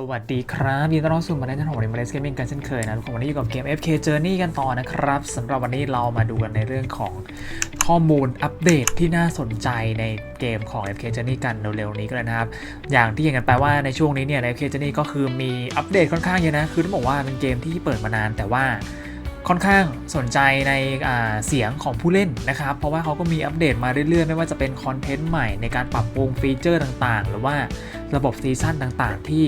สวัสดีครับยินดีต้อนรับสู่มาในช่องของเรมเบลสเกมมิ่งกันเช่นเคยนะทุกคนวันนี้อยู่กับเกม FK Journey กันต่อนะครับสำหรับวันนี้เรามาดูกันในเรื่องของข้อมูลอัปเดตที่น่าสนใจในเกมของ FK Journey กันเร็วๆนี้กันเลยนะครับ อย่างที่เห็นกันไปว่าในช่วงนี้เนี่ย FK Journey ก็คือมีอัปเดตค่อนข้างเยอะนะ คือต้องบอกว่าเป็นเกมที่เปิดมานานแต่ว่า ค่อนข้างสนใจในเสียงของผู้เล่นนะครับ เพราะว่าเขาก็มีอัปเดตมาเรื่อยๆ ไม่ว่าจะเป็นคอนเทนต์ใหม่ในการปรับปรุงฟีเจอร์ต่างๆ หรือว่าระบบซีซั่นต่างๆ ที่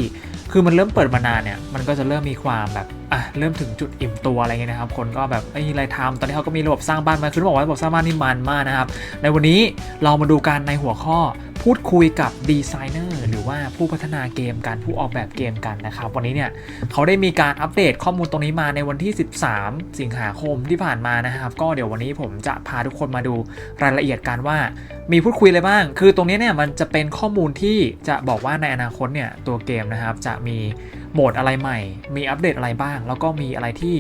คือมันเริ่มเปิดมานานเนี่ย มันก็จะเริ่มมีความแบบ อะ เริ่มถึงจุดอิ่มตัวอะไรเงี้ยนะครับ คนก็แบบไอ้ไรทำตอนนี้เขาก็มีระบบสร้างบ้านมาคือบอกว่าระบบสร้างบ้านนี่มันมากนะครับ ในวันนี้เรามาดูกันในหัวข้อพูดคุยกับดีไซเนอร์ ว่าผู้พัฒนาเกมกันผู้ออกแบบเกมกันนะครับ วันนี้เนี่ยเขาได้มีการอัปเดตข้อมูลตรงนี้มาในวันที่ 13 สิงหาคมที่ผ่านมานะครับ ก็เดี๋ยววันนี้ผมจะพาทุกคนมาดูรายละเอียดกันว่า มีพูดคุยอะไรบ้าง คือตรงนี้เนี่ยมันจะเป็นข้อมูลที่จะบอกว่าในอนาคตเนี่ยตัวเกมนะครับจะมีโหมดอะไรใหม่ มีอัปเดตอะไรบ้าง แล้วก็มีอะไรที่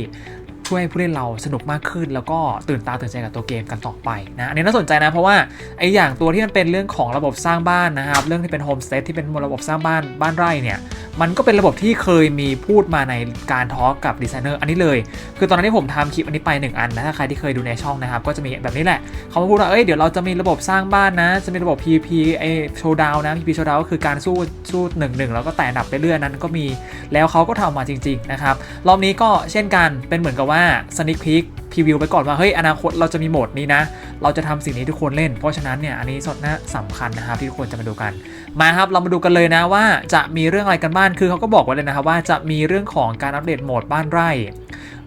ช่วยให้ผู้เล่นเราสนุกมากขึ้น แล้วก็ตื่นตาตื่นใจกับตัวเกมกันต่อไปนะอันนี้น่าสนใจนะเพราะว่าไออย่างตัวที่มันเป็นเรื่องของระบบสร้างบ้านนะครับ เรื่องที่เป็นโฮมสเตทที่เป็นระบบสร้างบ้านบ้านไร่เนี่ยมันก็เป็นระบบที่เคยมีพูดมาในการทอล์กกับดีไซเนอร์อันนี้เลย คือตอนนั้นที่ผมทำคลิปอันนี้ไป 1 อันนะ ถ้าใครที่เคยดูในช่องนะครับ ก็จะมีแบบนี้แหละ เขามาพูดว่า เอ้ย เดี๋ยวเราจะมีระบบสร้างบ้านนะ จะมีระบบ PVP ไอโชว์ดาวนะ PVP โชว์ดาวก็คือการสู้สู้หนึ่งหนึ่งแล้วก็แต่นดับไปเรื่อยนั้นก็มี แล้วเขาก็ทำมาจริง ๆ นะครับ รอบนี้ก็เช่นกัน เป็นเหมือนกับว่า sneak peek พรีวิวไปก่อนว่าเฮ้ยอนาคตเราจะมีโหมดนี้นะ เราจะทำสิ่งนี้ทุกคนเล่น เพราะฉะนั้นเนี่ยอันนี้สดน่าสำคัญนะครับที่ทุกคนจะมาดูกัน มาครับเรามาดูกันเลยนะว่าจะมีเรื่องอะไรกันบ้างคือเขาก็บอกไว้เลยนะครับว่าจะมีเรื่องของการอัปเดตโหมดบ้านไร่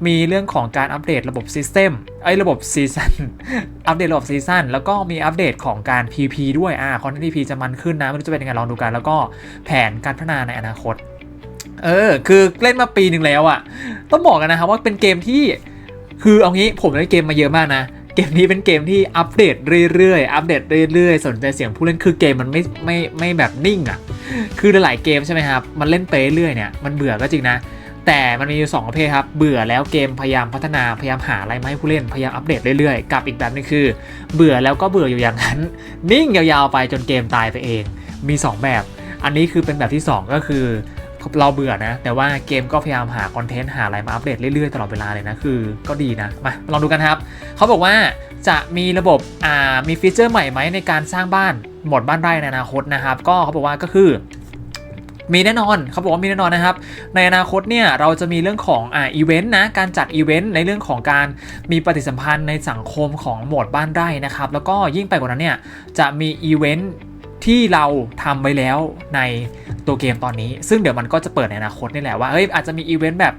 มีเรื่องของการอัปเดตระบบซิสเต็มไอ้ระบบซีซันอัปเดตระบบซีซันแล้วก็มีอัปเดตของการ PP ด้วยอ่าคอนเทนต์ PP จะมันขึ้นนะไม่รู้จะเป็นยังไงลองดูกัน แล้วก็แผนการพัฒนาในอนาคต เออ คือเล่นมาปีหนึ่งแล้วอะ่ะ ต้องบอกกันนะครับว่าเป็นเกมที่ คือเอางี้ผมเล่นเกมมาเยอะมากนะ เกมนี้เป็นเกมที่อัปเดตเรื่อยๆ อัปเดตเรื่อยๆ สนใจเสียงผู้เล่น คือเกมมันไม่ไม่ไม่แบบนิ่งอะ่ะ คือหลายเกมใช่ไหมครับ มันเล่นไปเรื่อยเนี่ย มันเบื่อก็จริงนะ แต่มันมีอยู่สองประเภทครับ เบื่อแล้วเกมพยายามพัฒนา พยายามหาอะไรมาให้ผู้เล่น พยายามอัปเดตเรื่อยๆ กับอีกแบบนึงคือ เบื่อแล้วก็เบื่ออยู่อย่างนั้น นิ่งยาวๆไปจนเกมตายไปเอง มีสองแบบ อันนี้คือเป็นแบบที่สองก็คือ เราเบื่อนะ แต่ว่าเกมก็พยายามหาคอนเทนต์หาอะไรมาอัปเดตเรื่อยๆ ตลอดเวลาเลยนะ คือก็ดีนะ มาลองดูกันครับ เขาบอกว่าจะมีระบบอ่ามีฟีเจอร์ใหม่ไหมในการสร้างบ้านโหมดบ้านไร่ในอนาคตนะครับ ก็เขาบอกว่าก็คือมีแน่นอนเขาบอกว่ามีแน่นอนนะครับ ในอนาคตเนี่ยเราจะมีเรื่องของอ่าอีเวนต์นะการจัดอีเวนต์ในเรื่องของการมีปฏิสัมพันธ์ในสังคมของโหมดบ้านไร่นะครับ แล้วก็ยิ่งไปกว่านั้นเนี่ยจะมีอีเวนต์ ที่เราทำไว้แล้วในตัวเกมตอนนี้ ซึ่งเดี๋ยวมันก็จะเปิดในอนาคตนี่แหละว่าเฮ้ยอาจจะมีอีเวนต์แบบ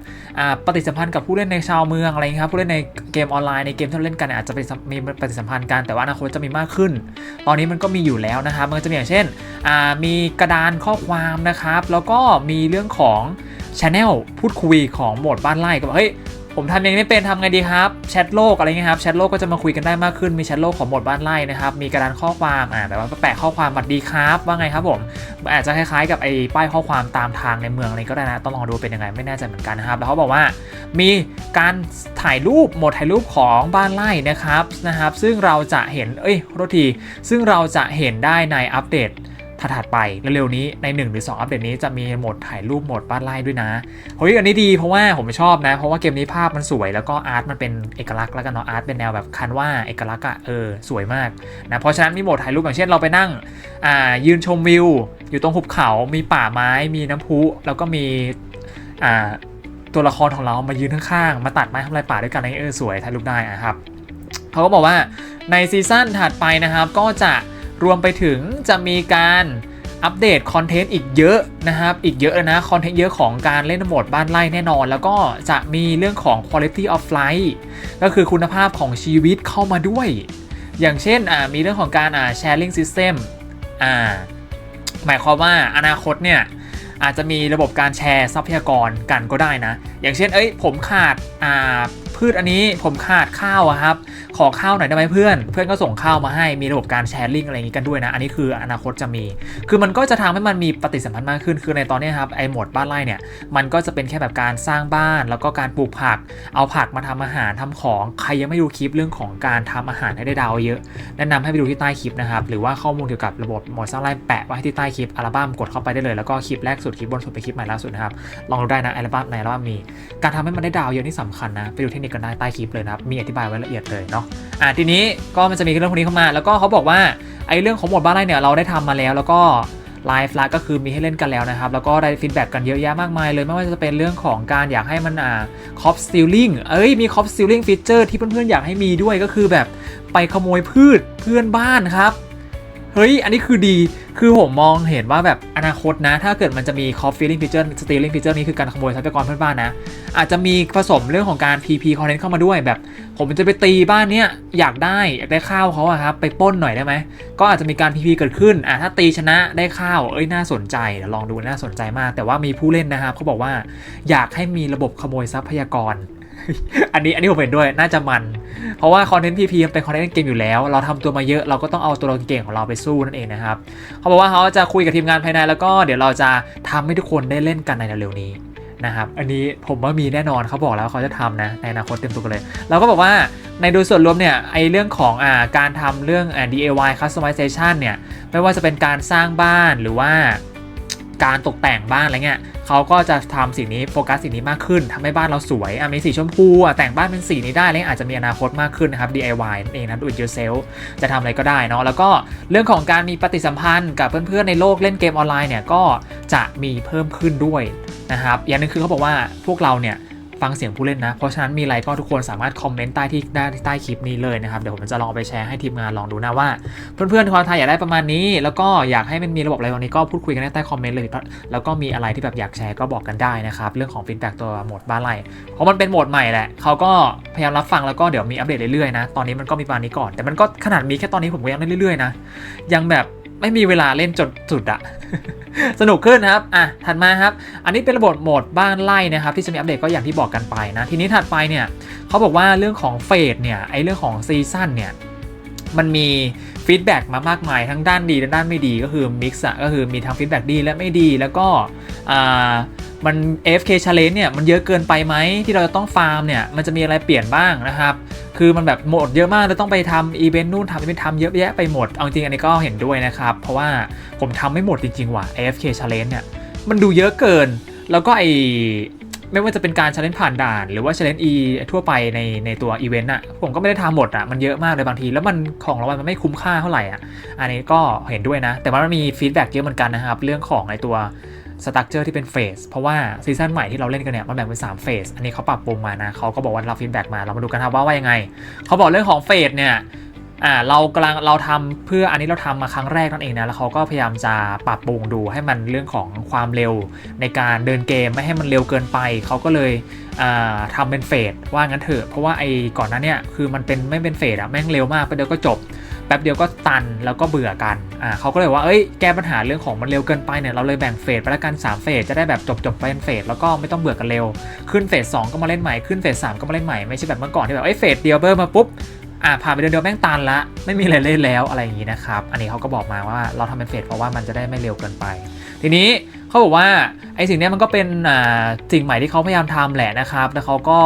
ปฏิสัมพันธ์กับผู้เล่นในชาวเมืองอะไรเงี้ยครับผู้เล่นในเกมออนไลน์ในเกมที่เราเล่นกันอาจจะเป็นมีปฏิสัมพันธ์กันแต่ว่าอนาคตจะมีมากขึ้น ตอนนี้มันก็มีอยู่แล้วนะครับมันก็จะมีอย่างเช่นมีกระดานข้อความนะครับ แล้วก็มีเรื่องของช anel พูดคุยของโหมดบ้านไร่ก็บอกเฮ้ย ผมทำเองไม่เป็นทำไงดีครับแชทโลกอะไรเงี้ยครับแชทโลกก็จะมาคุยกันได้มากขึ้นมีแชทโลกของหมดบ้านไร่นะครับมีกระดานข้อความอ่าแบบว่าแปะข้อความบัดดีครับว่าไงครับผมอาจจะคล้ายๆกับไอ้ป้ายข้อความตามทางในเมืองอะไรก็ได้นะต้องลองดูเป็นยังไงไม่แน่ใจเหมือนกันนะครับแล้วเขาบอกว่ามีการถ่ายรูปหมดถ่ายรูปของบ้านไร่นะครับนะครับ ซึ่งเราจะเห็นเอ้ยโทษทีซึ่งเราจะเห็นได้ในอัปเดต ถัดไปเร็วๆนี้ใน 1 หรือ 2 อัปเดตนี้จะมีโหมดถ่ายรูปโหมดบ้านไร่ด้วยนะเฮ้ยอันนี้ดีเพราะว่าผมชอบนะ เพราะว่าเกมนี้ภาพมันสวยแล้วก็อาร์ตมันเป็นเอกลักษณ์แล้วกันเนาะอาร์ตเป็นแนวแบบคันว่าเอกลักษณ์อะเออสวยมากนะเพราะฉะนั้นมีโหมดถ่ายรูปอย่างเช่นเราไปนั่งอ่ายืนชมวิว อยู่ตรงหุบเขามีป่าไม้มีน้ำพุแล้วก็มีอ่าตัวละครของเรามายืนข้างๆมาตัดไม้ทำลายป่าด้วยกันอะไรเงี้ยเออสวยถ่ายรูปได้อะครับเขาก็บอกว่าในซีซั่นถัดไปนะครับก็จะ รวมไปถึงจะมีการอัปเดตคอนเทนต์อีกเยอะนะครับ อีกเยอะนะ คอนเทนต์เยอะของการเล่นโหมดบ้านไร่แน่นอน แล้วก็จะมีเรื่องของ quality of life ก็คือคุณภาพของชีวิตเข้ามาด้วย อย่างเช่นมีเรื่องของการ sharing system หมายความว่าอนาคตเนี่ยอาจจะมีระบบการแชร์ทรัพยากรกันก็ได้นะ อย่างเช่น เอ้ย ผมขาดพืชอันนี้ ผมขาดข้าวครับขอข้าวหน่อยได้ไหมเพื่อน เพื่อนก็ส่งข้าวมาให้มีระบบการแชร์ลิงก์อะไรอย่างนี้กันด้วยนะ อันนี้คืออนาคตจะมี คือมันก็จะทำให้มันมีปฏิสัมพันธ์มากขึ้น คือในตอนนี้ครับไอโหมดบ้านไร่เนี่ย มันก็จะเป็นแค่แบบการสร้างบ้าน แล้วก็การปลูกผัก เอาผักมาทำอาหารทำของ ใครยังไม่ดูคลิปเรื่องของการทำอาหารให้ได้ดาวเยอะ แนะนำให้ไปดูที่ใต้คลิปนะครับ หรือว่าข้อมูลเกี่ยวกับระบบหมดสร้างไร่แปะไว้ที่ใต้คลิปอัลบั้มกดเข้าไปได้เลย แล้วก็คลิปแรกสุดคลิปบนสุดไปนคลิปใหม่ล่าสุดนะครับ ลองดูได้นะอัลบั้มในอัลบั้มมี การทำให้มันได้ดาวเยอะนี่สำคัญนะ ไปดูเทคนิคกันได้ใต้คลิปเลยนะครับ มีอธิบายไว้ละเอียดเลยเนาะอะทีนี้ก็มันจะมีเรื่องพวกนี้เข้ามา แล้วก็เขาบอกว่าไอ้เรื่องของหมดบ้านไร่เนี่ยเราได้ทำมาแล้ว แล้วก็ไลฟ์ละก็คือมีให้เล่นกันแล้วนะครับ แล้วก็ได้ฟีดแบ็กกันเยอะแยะมากมายเลย ไม่ว่าจะเป็นเรื่องของการอยากให้มันอ่าคอปสติลลิงเอ้ยมีคอปสติลลิงฟีเจอร์ที่เพื่อนๆอยากให้มีด้วยก็คือแบบไปขโมยพืชเพื่อนบ้านครับ เฮ้ย อันนี้คือดี คือผมมองเห็นว่าแบบอนาคตนะ ถ้าเกิดมันจะมี cop feeling feature stealing feature นี้คือการขโมยทรัพยากรเพื่อนบ้านนะ อาจจะมีผสมเรื่องของการ PP content เข้ามาด้วยแบบ ผมจะไปตีบ้านเนี้ยอยากได้อยากได้ข้าวเขาอะครับไปป้นหน่อยได้ไหม ก็อาจจะมีการ PP เกิดขึ้น อะถ้าตีชนะได้ข้าว เอ้ยน่าสนใจเดี๋ยวลองดูน่าสนใจมาก แต่ว่ามีผู้เล่นนะครับเขาบอกว่าอยากให้มีระบบขโมยทรัพยากร อันนี้อันนี้ผมเห็นด้วยน่าจะมัน เพราะว่าคอนเทนต์ PP มันเป็นคอนเทนต์เกมอยู่แล้ว เราทำตัวมาเยอะเราก็ต้องเอาตัวเราเก่งของเราไปสู้นั่นเองนะครับเขาบอกว่าเขาจะคุยกับทีมงานภายใน แล้วก็เดี๋ยวเราจะทำให้ทุกคนได้เล่นกันในเร็วๆนี้นะครับอันนี้ผมว่ามีแน่นอนเขาบอกแล้วเขาจะทำนะในอนาคตเต็มตัวเลย เราก็บอกว่าในโดยส่วนรวมเนี่ยไอเรื่องของอ่าการทำเรื่องอ่า DIY customization เนี่ยไม่ว่าจะเป็นการสร้างบ้านหรือว่า การตกแต่งบ้านอะไรเงี้ยเขาก็จะทำสีนี้โฟกัสสีนี้มากขึ้นทำให้บ้านเราสวยอะมีสีชมพูอะแต่งบ้านเป็นสีนี้ได้เลยอาจจะมีอนาคตมากขึ้นนะครับ DIY นั่นเองนะ do it yourself จะทำอะไรก็ได้เนาะแล้วก็เรื่องของการมีปฏิสัมพันธ์กับเพื่อนๆในโลกเล่นเกมออนไลน์เนี่ยก็จะมีเพิ่มขึ้นด้วยนะครับอย่างหนึงคือเขาบอกว่าพวกเราเนี่ย ฟังเสียงผู้เล่นนะ เพราะฉะนั้นมีอะไรก็ทุกคนสามารถคอมเมนต์ใต้ที่ได้ใต้คลิปนี้เลยนะครับ เดี๋ยวผมจะลองเอาไปแชร์ให้ทีมงานลองดูนะว่า เพื่อนๆความไทยอยากได้ประมาณนี้ แล้วก็อยากให้มันมีระบบอะไรตรงนี้ก็พูดคุยกันใต้คอมเมนต์เลยแล้วก็มีอะไรที่แบบอยากแชร์ก็บอกกันได้นะครับเรื่องของฟีดแบ็กตัวโหมดบ้านไร่เพราะมันเป็นโหมดใหม่แหละเขาก็พยายามรับฟังแล้วก็เดี๋ยวมีอัปเดตเรื่อยๆนะตอนนี้มันก็มีประมาณนี้ก่อน แต่มันก็ขนาดมีแค่ตอนนี้ผมก็ยังเล่นเรื่อยๆนะยังแบบ ไม่มีเวลาเล่นจนสุดอะสนุกขึ้นนะครับ อะ ถัดมาครับ อันนี้เป็นระบบโหมดบ้านไล่นะครับ ที่จะมีอัปเดตก็อย่างที่บอกกันไปนะ ทีนี้ถัดไปเนี่ยเขาบอกว่าเรื่องของเฟสเนี่ย ไอเรื่องของซีซั่นเนี่ย มันมี ฟีดแบ็กมามากมายทั้งด้านดีและด้านไม่ดีก็คือมิกซ์ก็คือมีทั้งฟีดแบ็กดีและไม่ดีแล้วก็มัน AFK challenge เนี่ยมันเยอะเกินไปไหมที่เราจะต้องฟาร์มเนี่ยมันจะมีอะไรเปลี่ยนบ้างนะครับคือมันแบบหมดเยอะมากเราต้องไปทำอีเวนต์นู่นทำอีเวนต์ทำเยอะแยะไปหมดเอาจริงอันนี้ก็เห็นด้วยนะครับเพราะว่าผมทำไม่หมดจริงๆว่ะ AFK challenge เนี่ยมันดูเยอะเกิน แล้วก็ไอไไม่ว่าจะเป็นการ challenge ผ่านด่าน หรือว่า challenge e ทั่วไปในในตัวอีเวนต์อะผมก็ไม่ได้ทำหมดอะมันเยอะมากเลยบางที แล้วมันของรางวัลมันไม่คุ้มค่าเท่าไหร่อะอันนี้ก็เห็นด้วยนะ แต่ว่ามันมีฟีดแบ็กเยอะเหมือนกันนะครับ เรื่องของไอตัวสตั๊กเจอร์ที่เป็นเฟสเพราะว่าซีซั่นใหม่ที่เราเล่นกันเนี่ยมันแบ่งเป็น3เฟสอันนี้เขาปรับปรุงมานะเขาก็บอกว่าเราฟีดแบ็กมาเรามาดูกันครับว่าว่ายังไงเขาบอกเรื่องของเฟสเนี่ย อ่าเรากำลังเราทำเพื่ออันนี้เราทำมาครั้งแรกนั่นเองนะแล้วเขาก็พยายามจะปรับปรุงดูให้มันเรื่องของความเร็วในการเดินเกมไม่ให้มันเร็วเกินไป เขาก็เลยอ่าทำเป็นเฟสว่างั้นเถอะเพราะว่าไอ้ก่อนหนั้นเนี่ยคือมันเป็นไม่เป็นเฟสอะแม่งเร็วมากแป๊บเดียวก็จบแป๊บเดียวก็ตันแล้วก็เบื่อกันอ่าเขาก็เลยว่าเอ้ยแก้ปัญหาเรื่องของมันเร็วเกินไปเนี่ยเราเลยแบ่งเฟสไปแล้วกัน3เฟสจะได้แบบจบจบไปเป็นเฟสแล้วก็ไม่ต้องเบื่อกันเร็ว ขึ้นเฟส2ก็มาเล่นใหม่ขึ้นเฟส3ก็มาเล่นใหม่ไม่ใช่แบบเมื่อก่อนที่แบบเอ้ยเฟสเดียวเบอร์มาปุ๊บ อ่าผ่านไปเดือนเดียวแม่งตันละ ไม่มีอะไรเล่นแล้วอะไรอย่างนี้นะครับ อันนี้เขาก็บอกมาว่าเราทำเป็นเฟสเพราะว่ามันจะได้ไม่เร็วเกินไป ทีนี้เขาบอกว่าไอ้สิ่งนี้มันก็เป็นอ่าสิ่งใหม่ที่เขาพยายามทำแหละนะครับ แล้วเขาก็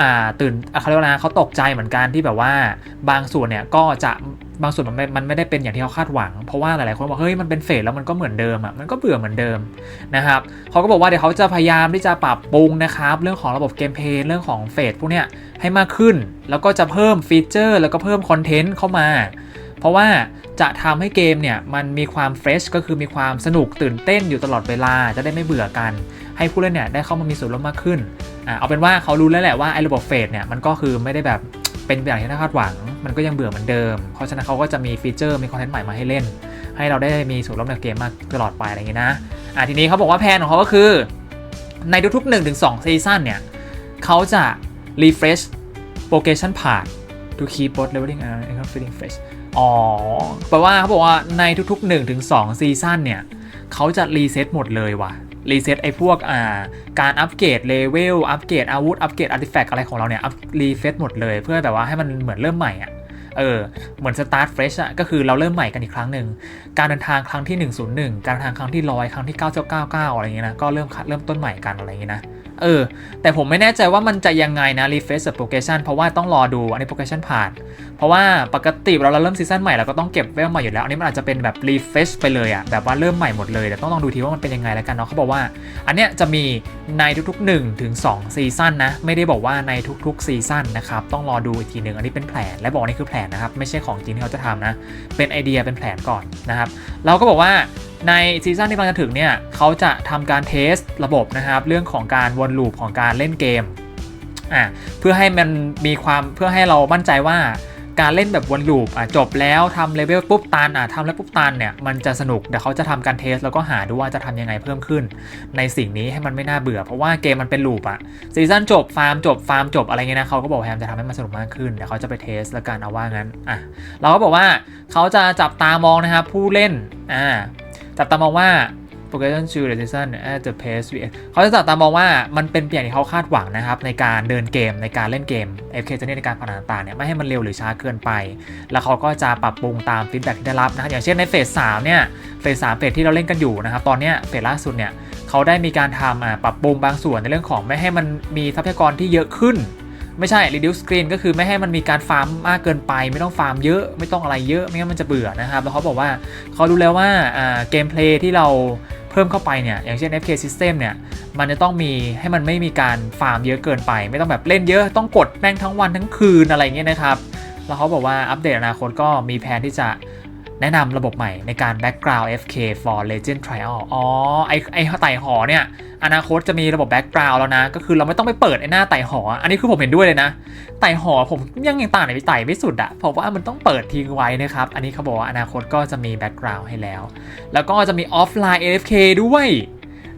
อ่าตื่นอะเขาเรียกว่าเขาตกใจเหมือนกันที่แบบว่าบางส่วนเนี่ยก็จะ บางส่วนมันไม่มันไม่ได้เป็นอย่างที่เขาคาดหวัง เพราะว่าหลายๆคนบอกเฮ้ยมันเป็นเฟสแล้วมันก็เหมือนเดิมอะมันก็เบื่อเหมือนเดิมนะครับเขาก็บอกว่าเดี๋ยวเขาจะพยายามที่จะปรับปรุงนะครับเรื่องของระบบเกมเพลย์เรื่องของเฟสพวกเนี้ยให้มากขึ้น แล้วก็จะเพิ่มฟีเจอร์ แล้วก็เพิ่มคอนเทนต์เข้ามา เพราะว่าจะทำให้เกมเนี่ยมันมีความเฟรชก็คือมีความสนุกตื่นเต้นอยู่ตลอดเวลาจะได้ไม่เบื่อกัน ให้ผู้เล่นเนี่ยได้เข้ามามีส่วนร่วมมากขึ้นอ่าเอาเป็นว่าเขารู้แล้วแหละว่าไอ้ระบบเฟสเนี่ยมันก็คือไม่ได้แบบเป็นอย่างที่คาดหวัง มันก็ยังเบื่อเหมือนเดิม เพราะฉะนั้นเขาก็จะมีฟีเจอร์มีคอนเทนต์ใหม่มาให้เล่น ให้เราได้มีส่วนร่วมในเกมมากตลอดไปอะไรอย่างงี้นะอะทีนี้เขาบอกว่าแผนของเขาก็คือในทุกๆ1-2ซีซั่นเนี่ยเขาจะ refresh progression part to keep both leveling and feeling fresh อ๋อแปลว่าเขาบอกว่าในทุกๆ1-2ซีซั่นเนี่ยเขาจะรีเซ็ตหมดเลยว่ะ รีเซ็ตไอ้พวกอ่าการอัปเกรดเลเวลอัปเกรดอาวุธอัปเกรดอาร์ติแฟกต์อะไรของเราเนี่ยอัปรีเซ็ตหมดเลยเพื่อแบบว่าให้มันเหมือนเริ่มใหม่อะเออเหมือนสตาร์ทเฟรชอะก็คือเราเริ่มใหม่กันอีกครั้งหนึ่งการเดินทางครั้งที่ 101 การเดินทางครั้งที่ร้อยครั้งที่ 999 อะไรอย่างเงี้ยนะก็เริ่มเริ่มต้นใหม่กันอะไรเงี้ยนะ เออ แต่ผมไม่แน่ใจว่ามันจะยังไงนะ refresh the progression เพราะว่าต้องรอดูอันนี้ progression ผ่าน เพราะว่าปกติเราเราเริ่มซีซั่นใหม่เราก็ต้องเก็บเวลใหม่อยู่แล้ว อันนี้มันอาจจะเป็นแบบ refresh ไปเลยอะแบบว่าเริ่มใหม่หมดเลย แต่ต้องลองดูทีว่ามันเป็นยังไงแล้วกันเนาะเขาบอกว่า อันเนี้ยจะมีในทุกๆ1ถึง2ซีซั่นนะ ไม่ได้บอกว่าในทุกๆซีซั่นนะครับ ต้องรอดูอีกทีหนึ่งอันนี้เป็นแผน และบอกนี่คือแผนนะครับ ไม่ใช่ของจริงที่เขาจะทำนะ เป็นไอเดียเป็นแผนก่อนนะครับ เราก็บอกว่า ในซีซั่นที่กำลังจะถึงเนี่ยเขาจะทำการเทสระบบนะครับเรื่องของการวนลูปของการเล่นเกมอะเพื่อให้มันมีความเพื่อให้เรามั่นใจว่าการเล่นแบบวนลูปอะจบแล้วทำเลเวลปุ๊บตันอะทำแล้วปุ๊บตันเนี่ยมันจะสนุกเดี๋ยวเขาจะทำการเทสแล้วก็หาดูว่าจะทำยังไงเพิ่มขึ้น ในสิ่งนี้ให้มันไม่น่าเบื่อ เพราะว่าเกมมันเป็นลูปอะซีซั่นจบฟาร์มจบฟาร์มจบอะไรเงี้ยนะเขาก็บอกพยายามจะทำให้มันสนุกมากขึ้นเดี๋ยวเขาจะไปเทสแล้วกันเอาว่างั้นอะเราก็บอกว่าเขาจะจับตามองนะครับผู้เล่นอ่า จับตามองว่า progression to the season at the pace we เขาจะจับตามองว่ามันเป็นอย่างที่เขาคาดหวังนะครับ ในการเดินเกมในการเล่นเกม FK จะเนี่ยในการพัฒนาต่างเนี่ย ไม่ให้มันเร็วหรือช้าเกินไป แล้วเขาก็จะปรับปรุงตามฟีดแบ็กที่ได้รับนะครับอย่างเช่นในเฟสสามเนี่ยเฟสสามเฟสที่เราเล่นกันอยู่นะครับ ตอนเนี้ยเฟสล่าสุดเนี่ยเขาได้มีการทำอ่าปรับปรุงบางส่วนในเรื่องของไม่ให้มันมีทรัพยากรที่เยอะขึ้น ไม่ใช่ reduce screen ก็คือไม่ให้มันมีการฟาร์มมากเกินไป ไม่ต้องฟาร์มเยอะไม่ต้องอะไรเยอะไม่งั้นมันจะเบื่อนะครับแล้วเขาบอกว่าเขารู้แล้วว่าเกมเพลย์ที่เราเพิ่มเข้าไปเนี่ยอย่างเช่น FK System เนี่ยมันจะต้องมีให้มันไม่มีการฟาร์มเยอะเกินไป ไม่ต้องแบบเล่นเยอะต้องกดแม่งทั้งวันทั้งคืนอะไรเงี้ยนะครับ แล้วเขาบอกว่าอัปเดตอนาคตก็มีแผนที่จะ แนะนำระบบใหม่ในการ background FK for Legend Trial อ๋อ ไอไอไต่หอเนี่ย อนาคตจะมีระบบ background แล้วนะ ก็คือเราไม่ต้องไปเปิดไอหน้าไต่หอ อันนี้คือผมเห็นด้วยเลยนะ ไต่หอผมยังยังต่างไหนไปไต่ไม่สุดอะเพราะว่ามันต้องเปิดทิ้งไว้นะครับ อันนี้เขาบอกว่าอนาคตก็จะมี background ให้แล้ว แล้วก็จะมี offline AFK ด้วย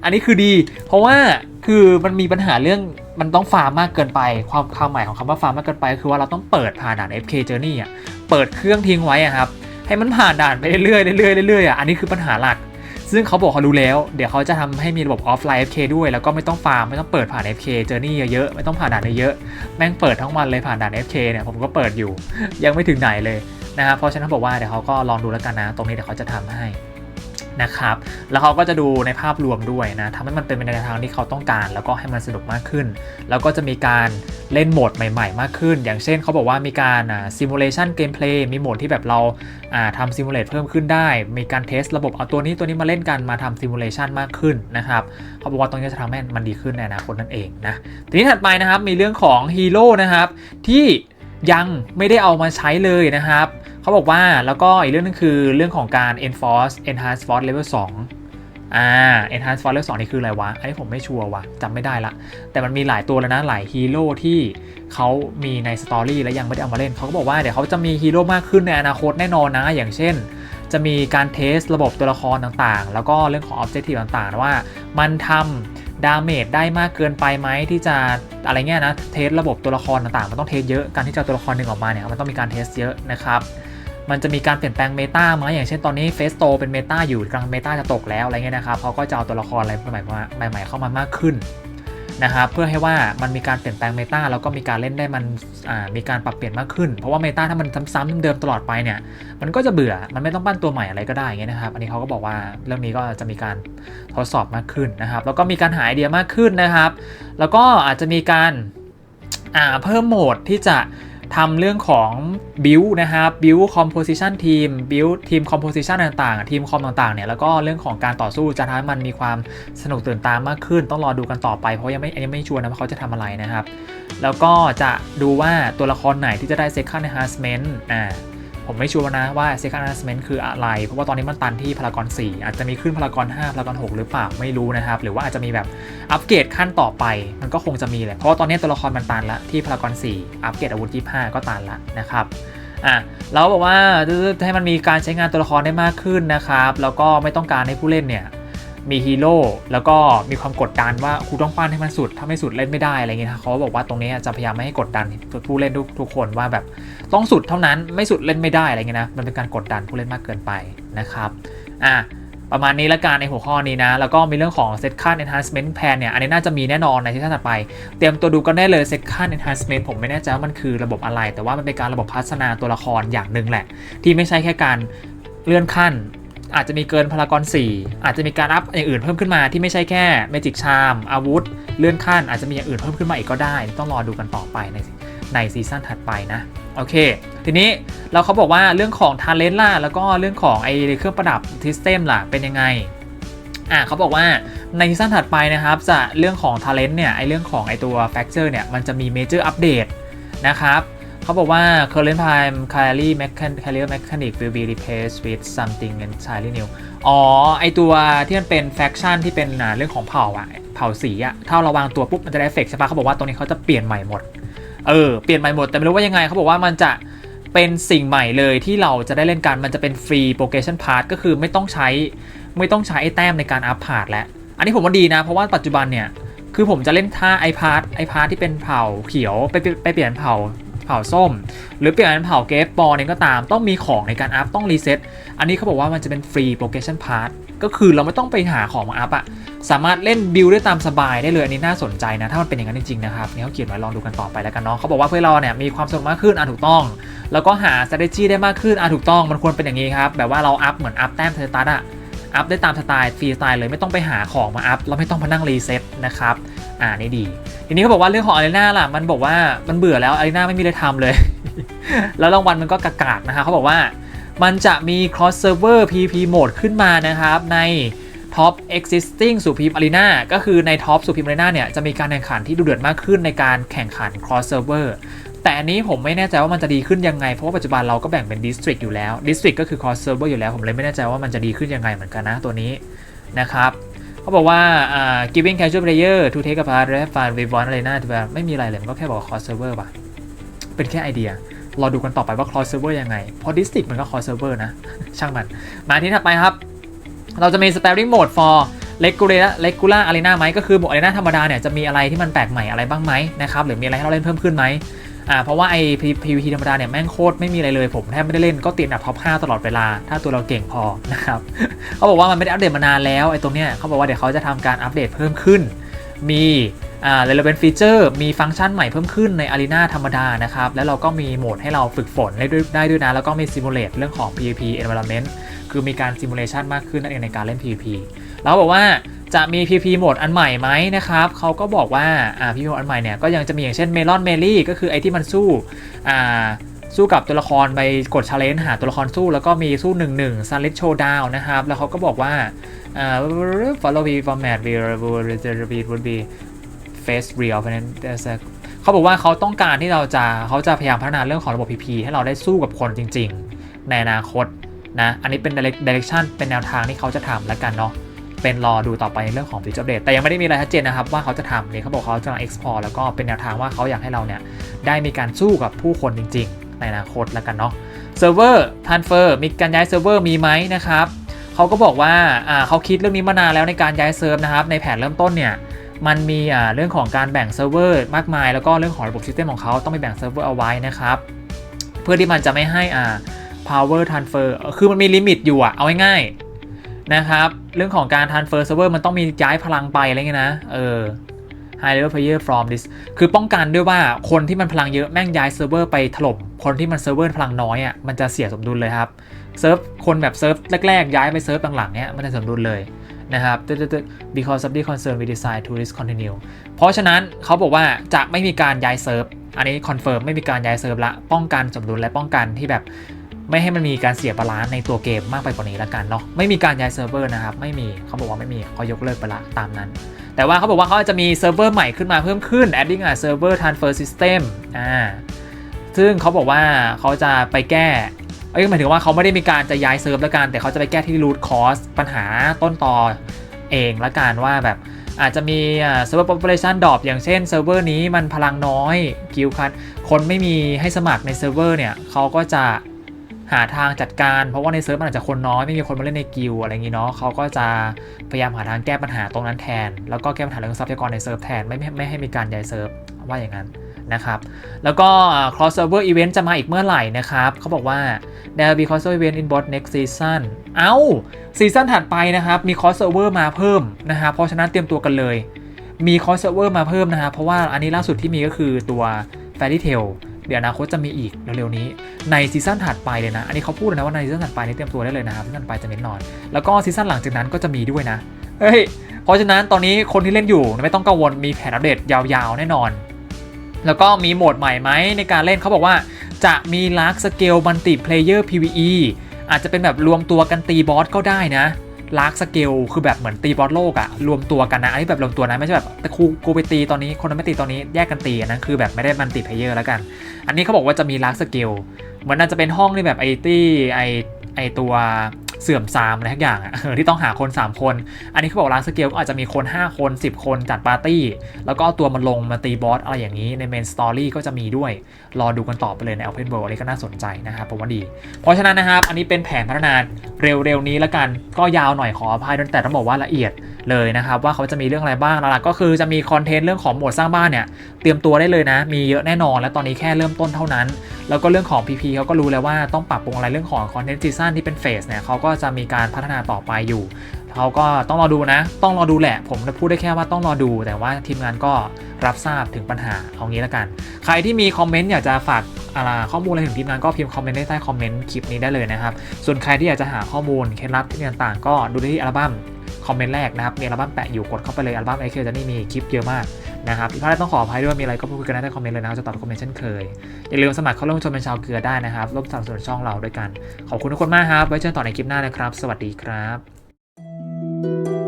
อันนี้คือดี เพราะว่าคือมันมีปัญหาเรื่องมันต้องฟาร์มมากเกินไป ความความหมายของคำว่าฟาร์มมากเกินไปก็คือว่าเราต้องเปิดผ่านด่าน FK Journey อะเปิดเครื่องทิ้งไว้อะครับ ให้มันผ่านด่านไปเรื่อยๆเรื่อยๆเรื่อยๆอะอันนี้คือปัญหาหลัก ซึ่งเขาบอกเขารู้แล้ว เดี๋ยวเขาจะทำให้มีระบบออฟไลน์ FK ด้วย แล้วก็ไม่ต้องฟาร์มไม่ต้องเปิดผ่าน FK เจอร์นี่เยอะๆไม่ต้องผ่านด่านเยอะแม่งเปิดทั้งวันเลยผ่านด่าน FK เนี่ยผมก็เปิดอยู่ ยังไม่ถึงไหนเลยนะครับเพราะฉะนั้นบอกว่าเดี๋ยวเขาก็ลองดูแล้วกันนะ ตรงนี้เดี๋ยวเขาจะทำให้ นะครับ แล้วเขาก็จะดูในภาพรวมด้วยนะทำให้มันเป็นไปในทางที่เขาต้องการ แล้วก็ให้มันสนุกมากขึ้น แล้วก็จะมีการเล่นโหมดใหม่ ๆ มากขึ้น อย่างเช่นเขาบอกว่ามีการซิมูเลชันเกมเพลย์มีโหมดที่แบบเราอ่าทำซิมูเลตเพิ่มขึ้นได้ มีการเทสระบบเอาตัวนี้ตัวนี้มาเล่นกันมาทำซิมูเลชันมากขึ้นนะครับเขาบอกว่าตรงนี้จะทำให้มันดีขึ้นในอนาคตนั่นเองนะทีนี้ถัดไปนะครับมีเรื่องของฮีโร่นะครับที่ยังไม่ได้เอามาใช้เลยนะครับ เขาบอกว่าแล้วก็อีกเรื่องนึงคือเรื่องของการ enforce enhance force level 2อ่า enhance force level 2นี่คืออะไรวะ อันนี้ผมไม่ชัวร์ว่ะจำไม่ได้ละ แต่มันมีหลายตัวแล้วนะ หลายฮีโร่ที่เขามีในสตอรี่และยังไม่ได้เอามาเล่น เขาก็บอกว่าเดี๋ยวเขาจะมีฮีโร่มากขึ้นในอนาคตแน่นอนนะ อย่างเช่นจะมีการเทสระบบตัวละครต่างๆ แล้วก็เรื่องของ objective ต่างๆ ว่ามันทำดาเมจได้มากเกินไปไหมที่จะอะไรเงี้ยนะ เทสระบบตัวละครต่างๆ มันต้องเทสเยอะ การที่จะตัวละครหนึ่งออกมาเนี่ยมันต้องมีการเทสเยอะนะครับ มันจะมีการเปลี่ยนแปลงเมตาไหมอย่างเช่นตอนนี้เฟสโตเป็นเมตาอยู่กลังเมตาจะตกแล้วอะไรเงี้ยนะครับเขาก็จะเอาตัวละครอะไรใหม่ๆมาใหม่ ๆ เข้ามามากขึ้นนะครับเพื่อให้ว่ามันมีการเปลี่ยนแปลงเมตาแล้วก็มีการเล่นได้มันมีการปรับเปลี่ยนมากขึ้น เพราะว่าเมตาถ้ามันซ้ำๆเดิมตลอดไปเนี่ยมันก็จะเบื่อมันไม่ต้องปั้นตัวใหม่อะไรก็ได้เงี้ยนะครับอันนี้เขาก็บอกว่าเรื่องนี้ก็จะมีการทดสอบมากขึ้นนะครับแล้วก็มีการหาไอเดียมากขึ้นนะครับ แล้วก็อาจจะมีการเพิ่มโหมดที่จะ ทำเรื่องของบิวนะครับบิวคอมโพสิชันทีมบิวทีมคอมโพสิชันต่างๆ ทีมคอมต่างๆเนี่ยแล้วก็เรื่องของการต่อสู้จะทำให้มันมีความสนุกตื่นตามมากขึ้น ต้องรอดูกันต่อไปเพราะยังไม่ยังไม่ชัวร์นะว่าเขาจะทำอะไรนะครับ แล้วก็จะดูว่าตัวละครไหนที่จะได้ second enhancement อ่า ผมไม่ชัวร์นะว่า second announcement คืออะไร เพราะว่าตอนนี้มันตันที่พารากอน 4 อาจจะมีขึ้นพารากอน 5 พารากอน 6 หรือเปล่าไม่รู้นะครับ หรือว่าอาจจะมีแบบอัปเกรดขั้นต่อไป มันก็คงจะมีแหละเพราะว่าตอนนี้ตัวละครมันตันละที่พารากอน 4 อัปเกรดอาวุธ 25 ก็ตันละนะครับอะเราบอกว่าให้มันมีการใช้งานตัวละครได้มากขึ้นนะครับแล้วก็ไม่ต้องการให้ผู้เล่นเนี่ย มีฮีโร่แล้วก็มีความกดดันว่าคุณต้องปั้นให้มันสุด ถ้าไม่สุดเล่นไม่ได้อะไรเงี้ยนะเขาบอกว่าตรงนี้จะพยายามไม่ให้กดดันผู้เล่นทุกทุกคนว่าแบบต้องสุดเท่านั้นไม่สุดเล่นไม่ได้อะไรเงี้ยนะมันเป็นการกดดันผู้เล่นมากเกินไปนะครับอะประมาณนี้ละกันในหัวข้อนี้นะ แล้วก็มีเรื่องของ Set Card Enhancement Plan เนี่ย อันนี้น่าจะมีแน่นอนในที่ถัดไป เตรียมตัวดูกันได้เลย Set Card Enhancement ผมไม่แน่ใจว่ามันคือระบบอะไร แต่ว่ามันเป็นการระบบพัฒนาตัวละครอย่างหนึ่งแหละ ที่ไม่ใช่แค่การเลื่อนขั้น อาจจะมีเกินพลากร4อาจจะมีการอัพอย่างอื่นเพิ่มขึ้นมาที่ไม่ใช่แค่ Magic Charm อาวุธ เลื่อนขั้น อาจจะมีอย่างอื่นเพิ่มขึ้นมาอีกก็ได้ ต้องรอดูกันต่อไปในในซีซั่นถัดไปนะ โอเค ทีนี้เราเขาบอกว่าเรื่องของทาเลนต์ล่ะแล้วก็เรื่องของไอเครื่องประดับทิสเต็มล่ะเป็นยังไงอ่าเขาบอกว่าในซีซั่นถัดไปนะครับ จะเรื่องของ Talent เนี่ยไอเรื่องของไอตัว Factor เนี่ยมันจะมี Major Update นะครับ เขาบอกว่า Current Prime Carry Mechan Carrier Mechanic will be replaced with something entirely new อ๋อ ไอตัวที่มันเป็น Faction ที่เป็นเรื่องของเผ่าอะเผ่าสีอะถ้าเราวางตัวปุ๊บมันจะได้เอฟเฟกใช่ปะเขาบอกว่าตรงนี้เขาจะเปลี่ยนใหม่หมด เออ เปลี่ยนใหม่หมด แต่ไม่รู้ว่ายังไง เขาบอกว่ามันจะเป็นสิ่งใหม่เลยที่เราจะได้เล่นกัน มันจะเป็นฟรีโปรเกชั่นพาร์ทก็คือไม่ต้องใช้ ไม่ต้องใช้ไอ้แต้มในการอัพพาร์ทแล้ว อันนี้ผมว่าดีนะ เพราะว่าปัจจุบันเนี่ย คือผมจะเล่นท่าไอพาร์ทไอพาร์ทที่เป็นเผ่าเขียวไปไปเปลี่ยนเผ่า ผ่าส้ม หรือเปลี่ยนเป็นเผ่าเกฟบอลเนี่ยก็ตาม ต้องมีของในการอัพต้องรีเซ็ตอันนี้เขาบอกว่ามันจะเป็นฟรีโปรเกชันพาร์ทก็คือเราไม่ต้องไปหาของมาอัพอะสามารถเล่นบิลได้ตามสบายได้เลยอันนี้น่าสนใจนะ ถ้ามันเป็นอย่างนั้นจริงๆนะครับนี่เขาเขียนไว้ลองดูกันต่อไปแล้วกันเนาะเขาบอกว่าเพื่อเราเนี่ยมีความสนุกมากขึ้นอะถูกต้อง แล้วก็หา strategy ได้มากขึ้นอะถูกต้องมันควรเป็นอย่างนี้ครับแบบว่าเราอัพเหมือนอัพแต้มเทอร์ตัสอะอัพได้ตามสไตล์ฟรีสไตล์เลยไม่ต้องไปหาของมาอัพเราไม่ต้องมานั่งรีเซ็ตนะครับอ่านี่ดี ทีนี้เขาบอกว่าเรื่องของอารีนาล่ะ มันบอกว่ามันเบื่อแล้วอารีนาไม่มีอะไรทำเลย แล้วรางวัลมันก็กากาดนะฮะเขาบอกว่ามันจะมี cross server PP mode ขึ้นมานะครับ ใน Top Existing สุพีมอารีนาก็คือใน Top สุพีมอารีนาเนี่ย จะมีการแข่งขันที่ดุเดือดมากขึ้นในการแข่งขัน cross server แต่อันนี้ผมไม่แน่ใจว่ามันจะดีขึ้นยังไง เพราะว่าปัจจุบันเราก็แบ่งเป็น district อยู่แล้ว district ก็คือ cross server อยู่แล้ว ผมเลยไม่แน่ใจว่ามันจะดีขึ้นยังไงเหมือนกันนะตัวนี้นะครับ เขาบอกว่า uh, giving casual player to take a part have fun with one arena ไม่มีอะไรเลยมันก็แค่บอก cross server ป่ะเป็นแค่ไอเดียรอดูกันต่อไปว่า cross server ยังไงเพราะ district มันก็ cross server นะ ช่างมัน มาที่ถัดไปครับ เราจะมี sparing mode for regular regular arena ไหมก็คือโหมด arena ธรรมดาเนี่ยจะมีอะไรที่มันแปลกใหม่อะไรบ้างไหมนะครับหรือมีอะไรให้เราเล่นเพิ่มขึ้นไหม อ่าเพราะว่าไอ้ PVP ธรรมดาเนี่ยแม่งโคตรไม่มีอะไรเลยผมแทบไม่ได้เล่นก็ติดอันดับท็อป5ตลอดเวลา ถ้าตัวเราเก่งพอนะครับเขาบอกว่ามันไม่ได้อัปเดตมานานแล้วไอ้ตรงเนี้ยเขาบอกว่าเดี๋ยวเขาจะทำการอัปเดตเพิ่มขึ้น มีอ่า relevant feature มีฟังก์ชันใหม่เพิ่มขึ้นใน Arena ธรรมดานะครับ แล้วเราก็มีโหมดให้เราฝึกฝนได้ด้วยได้ด้วยนะ แล้วก็มี simulate เรื่องของ PVP environment คือมีการ simulation มากขึ้นนั่นเองในการเล่น PVP แล้วบอกว่าจะมี PP โหมดอันใหม่ไหมนะครับเขาก็บอกว่าอ่า PP โหมดอันใหม่เนี่ยก็ยังจะมีอย่างเช่น Melon m e l y ก็คือไอที่มันสู้อ่าสู้กับตัวละครไปกด challenge หาตัวละครสู้แล้วก็มีสู้1 1 s u n l i t Showdown นะครับ แล้วเขาก็บอกว่า uh, follow the format will would be face real เพราะนั้นเขาบอกว่าเขาต้องการที่เราจะเขาจะพยายามพัฒนาเรื่องของระบบ PP ให้เราได้สู้กับคนจริง ๆ ในอนาคตนะ อันนี้เป็น direction เป็นแนวทางที่เขาจะทำแล้วกันเนาะ เป็นรอดูต่อไปในเรื่องของ feature update แต่ยังไม่ได้มีอะไรชัดเจนนะครับว่าเขาจะทำเนี่ยเขาบอกเขาจะกำลัง export แล้วก็เป็นแนวทางว่าเขาอยากให้เราเนี่ยได้มีการสู้กับผู้คนจริง ๆ ในอนาคตแล้วกันเนาะ server transfer มีการย้ายเซิร์ฟเวอร์มีไหมนะครับเขาก็บอกว่าเขาคิดเรื่องนี้มานานแล้วในการย้ายเซิร์ฟนะครับในแผนเริ่มต้นเนี่ยมันมีเรื่องของการแบ่งเซิร์ฟเวอร์มากมาย แล้วก็เรื่องของระบบซิสเต็มของเขาต้องไปแบ่งเซิร์ฟเวอร์เอาไว้นะครับเพื่อที่มันจะไม่ให้อ่า power transfer คือมันมีลิมิตอยู่อะเอาง่าย นะครับ เรื่องของการ transfer server มันต้องมีย้ายพลังไปอะไรเงี้ยนะ เออ high level player from this คือป้องกันด้วยว่าคนที่มันพลังเยอะแม่งย้ายเซิร์ฟเวอร์ไปถล่มคนที่มันเซิร์ฟเวอร์พลังน้อยอะ่ะมันจะเสียสมดุลเลยครับเซิร์ฟคนแบบเซิร์ฟแรกๆ ย้ายไปเซิร์ฟหลังๆเนี้ยมันจะสมดุลเลยนะครับ because of the concern we decide to discontinue เพราะฉะนั้นเขาบอกว่าจะไม่มีการย้ายเซิร์ฟ อันนี้คอนเฟิร์มไม่มีการย้ายเซิร์ฟละ ป้องกันสมดุลและป้องกันที่แบบ ไม่ให้มันมีการเสียบาลานซ์ในตัวเกมมากไปกว่านี้ละกันเนาะไม่มีการย้ายเซิร์ฟเวอร์นะครับไม่มีเขาบอกว่าไม่มีเขายกเลิกไปละตามนั้น แต่ว่าเขาบอกว่าเขาจะมีเซิร์ฟเวอร์ใหม่ขึ้นมาเพิ่มขึ้น adding a server transfer system อ่าซึ่งเขาบอกว่าเขาจะไปแก้เอ้ยหมายถึงว่าเขาไม่ได้มีการจะย้ายเซิร์ฟละกัน แต่เขาจะไปแก้ที่ root cause ปัญหาต้นตอเองละกันว่าแบบอาจจะมีอ่า server population ดรอปอย่างเช่นเซิร์ฟเวอร์นี้มันพลังน้อยกิลคันคนไม่มีให้สมัครในเซิร์ฟเวอร์เนี่ยเขาก็จะ หาทางจัดการ เพราะว่าในเซิร์ฟมันอาจจะคนน้อยไม่มีคนมาเล่นในกิลอะไรอย่างงี้เนาะเขาก็จะพยายามหาทางแก้ปัญหาตรงนั้นแทน แล้วก็แก้ปัญหาเรื่องทรัพยากรในเซิร์ฟแทนไม่ไม่ไม่ให้มีการย้ายเซิร์ฟว่าอย่างนั้นนะครับ แล้วก็ cross server event จะมาอีกเมื่อไหร่นะครับ เขาบอกว่า there will be cross server event in bot next season เอ้า ซีซั่นถัดไปนะครับ มี cross server มาเพิ่มนะครับ เพราะฉะนั้นเตรียมตัวกันเลย มี cross server มาเพิ่มนะครับ เพราะว่าอันนี้ล่าสุดที่มีก็คือตัว fairy tail เดี๋ยวอนาคตจะมีอีกเร็วๆนี้ในซีซั่นถัดไปเลยนะ อันนี้เขาพูดเลยนะว่าในซีซั่นถัดไปนี่เตรียมตัวได้เลยนะครับซีซั่นถัดไปจะเน้นนอน แล้วก็ซีซั่นหลังจากนั้นก็จะมีด้วยนะเฮ้ยเพราะฉะนั้นตอนนี้คนที่เล่นอยู่ไม่ต้องกังวลมีแผนอัปเดตยาวๆแน่นอน แล้วก็มีโหมดใหม่ไหมในการเล่นเขาบอกว่าจะมีลักสเกลมัลติเพลเยอร์ PVE อาจจะเป็นแบบรวมตัวกันตีบอสก็ได้นะ ลากสเกลคือแบบเหมือนตีบอสโลกอะรวมตัวกันนะอันนี้แบบรวมตัวนะไม่ใช่แบบแต่ครูกูไปตีตอนนี้คนนั้นไม่ตีตอนนี้แยกกันตีอันนั้นคือแบบไม่ได้มันติเพเยอร์แล้วกัน อันนี้เขาบอกว่าจะมีลากสเกลเหมือนน่าจะเป็นห้องที่แบบไอตี้ไอไอตัว เสื่อมซามอะไรทุกอย่างอะที่ต้องหาคน 3 คน อันนี้เขาบอกลากสเกลก็อาจจะมีคน 5 คน 10 คนจัดปาร์ตี้ แล้วก็เอาตัวมันลงมาตีบอสอะไรอย่างนี้ในเมนสตอรี่ก็จะมีด้วย รอดูกันต่อไปเลยใน Open World อันนี้ก็น่าสนใจนะครับผมว่าดี เพราะฉะนั้นนะครับ อันนี้เป็นแผนพัฒนาเร็วๆนี้ละกันก็ยาวหน่อยขออภัยด้วยแต่ต้องบอกว่าละเอียดเลยนะครับว่าเขาจะมีเรื่องอะไรบ้างหลักๆก็คือจะมีคอนเทนต์เรื่องของโหมดสร้างบ้านเนี่ย เตรียมตัวได้เลยนะ มีเยอะแน่นอน และตอนนี้แค่เริ่มต้นเท่านั้น แล้วก็เรื่องของ PP เขาก็รู้แล้วว่าต้องปรับปรุงอะไรเรื่องของคอนเทนต์ซีซั่นที่เป็นเฟสเนี่ยเขาก็จะมีการพัฒนาต่อไปอยู่เขาก็ต้องรอดูนะ ต้องรอดูแหละ ผมจะพูดได้แค่ว่าต้องรอดู แต่ว่าทีมงานก็รับทราบถึงปัญหาเอางี้แล้วกัน ใครที่มีคอมเมนต์อยากจะฝากอะไรข้อมูลอะไรถึงทีมงานก็พิมพ์คอมเมนต์ได้ใต้คอมเมนต์คลิปนี้ได้เลยนะครับ ส่วนใครที่อยากจะหาข้อมูลเคล็ดลับที่ต่างๆ ก็ดูได้ที่อัลบั้มคอมเมนต์แรกนะครับ มีอัลบั้มแปะอยู่กดเข้าไปเลยอัลบั้มไอเคจะนี่มีคลิปเยอะมาก นะครับที่พลาต้องขออภัยด้วยมีอะไรก็พูดคุยกันได้ใต้คอมเมนต์เลยนะครับจะตอบคอมเมนต์เช่นเคย อย่าลืมสมัครเข้าร่วมชมเป็นชาวเกลือได้นะครับร่วมสนับสนุนช่องเราด้วยกัน ขอบคุณทุกคนมากครับ ไว้เจอกันต่อในคลิปหน้านะครับ สวัสดีครับ